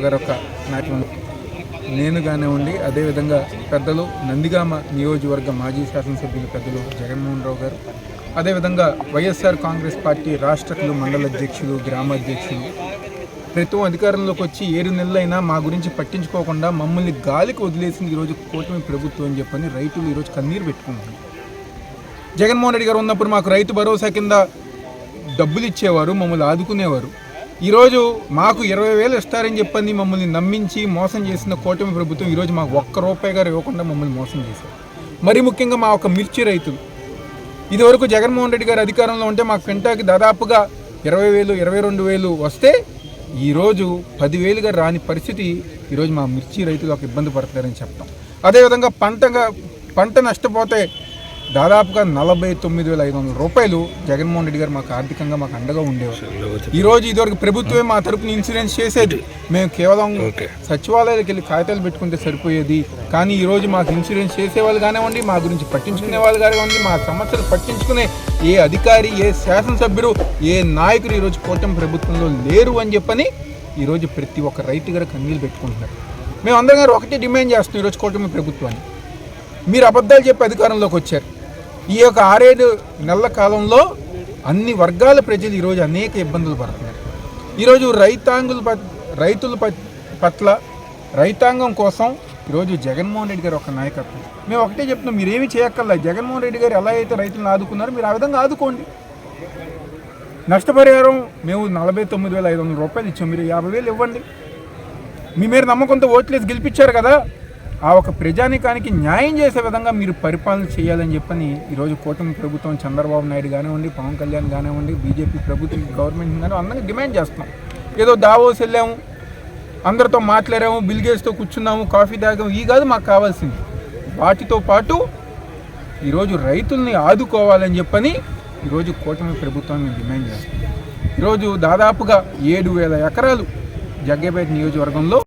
రామారావు గారి యొక్క నాయకులు నేను కానివ్వండి అదేవిధంగా పెద్దలు నందిగామ నియోజకవర్గ మాజీ శాసనసభ్యులు పెద్దలు జగన్మోహన్ రావు గారు అదేవిధంగా వైఎస్ఆర్ కాంగ్రెస్ పార్టీ రాష్ట్రకులు మండల అధ్యక్షులు గ్రామ అధ్యక్షులు ప్రభుత్వం అధికారంలోకి వచ్చి ఏడు నెలలైనా మా గురించి పట్టించుకోకుండా మమ్మల్ని గాలికి వదిలేసింది ఈరోజు కూటమి ప్రభుత్వం అని చెప్పని రైతులు ఈరోజు కన్నీరు పెట్టుకున్నారు జగన్మోహన్ రెడ్డి గారు ఉన్నప్పుడు మాకు రైతు భరోసా కింద డబ్బులు ఇచ్చేవారు మమ్మల్ని ఆదుకునేవారు. ఈరోజు మాకు ఇరవై వేలు ఇస్తారని చెప్పింది మమ్మల్ని నమ్మించి మోసం చేసిన కూటమి ప్రభుత్వం ఈరోజు మాకు ఒక్క రూపాయి గారు ఇవ్వకుండా మమ్మల్ని మోసం చేశారు. మరి ముఖ్యంగా మా ఒక మిర్చి రైతులు ఇదివరకు జగన్మోహన్ రెడ్డి గారు అధికారంలో ఉంటే మాకు క్వింటాకి దాదాపుగా ఇరవై వేలు ఇరవై రెండు వేలు వస్తే ఈరోజు పదివేలుగా రాని పరిస్థితి ఈరోజు మా మిర్చి రైతులు ఒక ఇబ్బంది పడతారని చెప్తాం. అదేవిధంగా పంటగా పంట నష్టపోతే దాదాపుగా నలభై తొమ్మిది వేల ఐదు వందల రూపాయలు జగన్మోహన్ రెడ్డి గారు మాకు ఆర్థికంగా మాకు అండగా ఉండేవారు. ఈ రోజు ఇదివరకు ప్రభుత్వమే మా తరపున ఇన్సూరెన్స్ చేసేది. మేము కేవలం సచివాలయాలకు వెళ్ళి కాగితాలు పెట్టుకుంటే సరిపోయేది. కానీ ఈ రోజు మాకు ఇన్సూరెన్స్ చేసే వాళ్ళు కానివ్వండి మా గురించి పట్టించుకునే వాళ్ళు కానివ్వండి మా సమస్యలు పట్టించుకునే ఏ అధికారి ఏ శాసనసభ్యుడు ఏ నాయకుడు ఈరోజు కూటమి ప్రభుత్వంలో లేరు అని చెప్పని ఈరోజు ప్రతి ఒక్క రైతు గారు కన్నీళ్ళు పెట్టుకుంటున్నారు. మేము అందరం గారు ఒకటే డిమాండ్ చేస్తున్నాం ఈరోజు కూటమి ప్రభుత్వాన్ని. మీరు అబద్ధాలు చెప్పి అధికారంలోకి వచ్చారు. ఈ యొక్క ఆరేడు నెలల కాలంలో అన్ని వర్గాల ప్రజలు ఈరోజు అనేక ఇబ్బందులు పడుతున్నారు. ఈరోజు రైతాంగుల పట్- రైతుల పట్- పట్ల రైతాంగం కోసం ఈరోజు జగన్మోహన్ రెడ్డి గారు ఒక నాయకత్వం. మేము ఒకటే చెప్తున్నాం మీరేమి చేయక్కర్లా. జగన్మోహన్ రెడ్డి గారు ఎలా అయితే రైతులను ఆదుకున్నారో మీరు ఆ విధంగా ఆదుకోండి. నష్టపరిహారం మేము నలభై తొమ్మిది వేల ఐదు వందల రూపాయలు ఇచ్చాం. మీరు యాభై వేలు ఇవ్వండి. మీ మీద నమ్మకంతో ఓట్లేసి గెలిపించారు కదా. ఆ ఒక ప్రజానికానికి న్యాయం చేసే విధంగా మీరు పరిపాలన చేయాలని చెప్పని ఈరోజు కూటమి ప్రభుత్వం చంద్రబాబు నాయుడు కానివ్వండి పవన్ కళ్యాణ్ కానివ్వండి బీజేపీ ప్రభుత్వం గవర్నమెంట్ కానీ అందరికీ డిమాండ్ చేస్తున్నాం. ఏదో దావోస్ వెళ్ళాము అందరితో మాట్లాడాము బిల్గేట్స్తో కూర్చున్నాము కాఫీ తాగాము ఈ కాదు మాకు కావాల్సింది. వాటితో పాటు ఈరోజు రైతుల్ని ఆదుకోవాలని చెప్పని ఈరోజు కూటమి ప్రభుత్వం మేము డిమాండ్ చేస్తున్నాం. ఈరోజు దాదాపుగా ఏడు వేల ఎకరాలు జగ్గేపేట నియోజకవర్గంలో